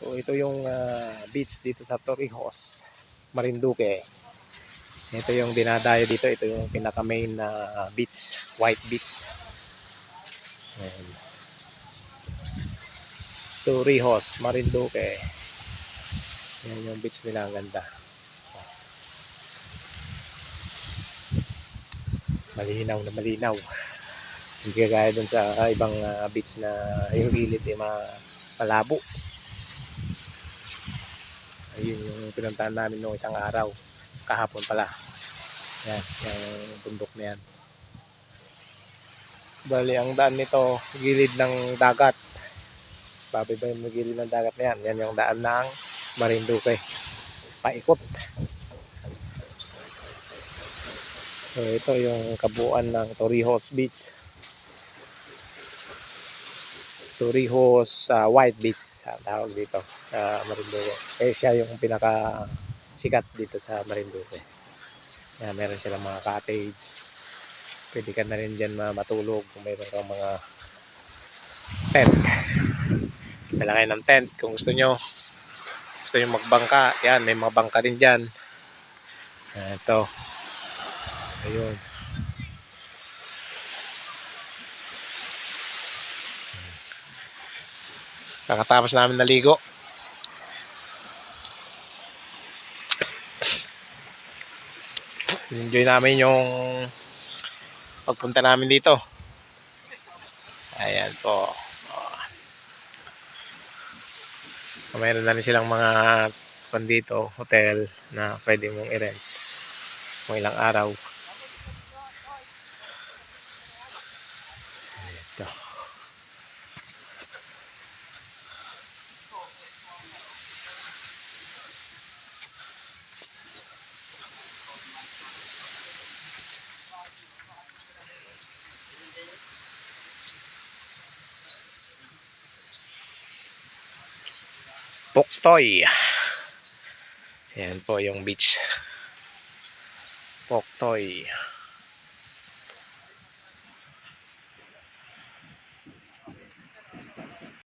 So ito yung ah, beach dito sa Torrijos, Marinduque. Ito yung dinadayo dito, ito yung pinaka main na beach, white beach. Ayan. Torrijos, Marinduque. Yan yung beach nila, ang ganda. Malinaw na malinaw. Hindi kagaya dun sa ah, ibang ah, beach na yung gilid ay ma- malabo. Ayun yung pinuntahan namin noong isang araw. Kahapon pala. Yan, yung bundok na yan. Bali, ang daan nito, gilid ng dagat. Babi ba yung gilid ng dagat na yan? Yan yung daan ng Marinduque. Paikot. So, ito yung kabuuan ng Torrijos Beach. Torrijos ah, White Beach ang tawag dito sa Marinduque. Eh siya yung pinaka sikat dito sa Marinduque. Yan, meron silang mga cottage. Pwede ka na rin dyan ma- matulog kung mayroon kang mga tent. Dala kayo ng tent kung gusto nyo. Gusto nyo magbangka. Yan, may mga bangka din dyan. Ito. Ayun. Kakatapos namin naligo. Enjoy namin yung pagpunta namin dito. Ayan po. Mayroon na rin silang mga pan dito, hotel na pwede mong i-rent kung ilang araw. Ito. Poktoy. Yan po yung beach. Poktoy.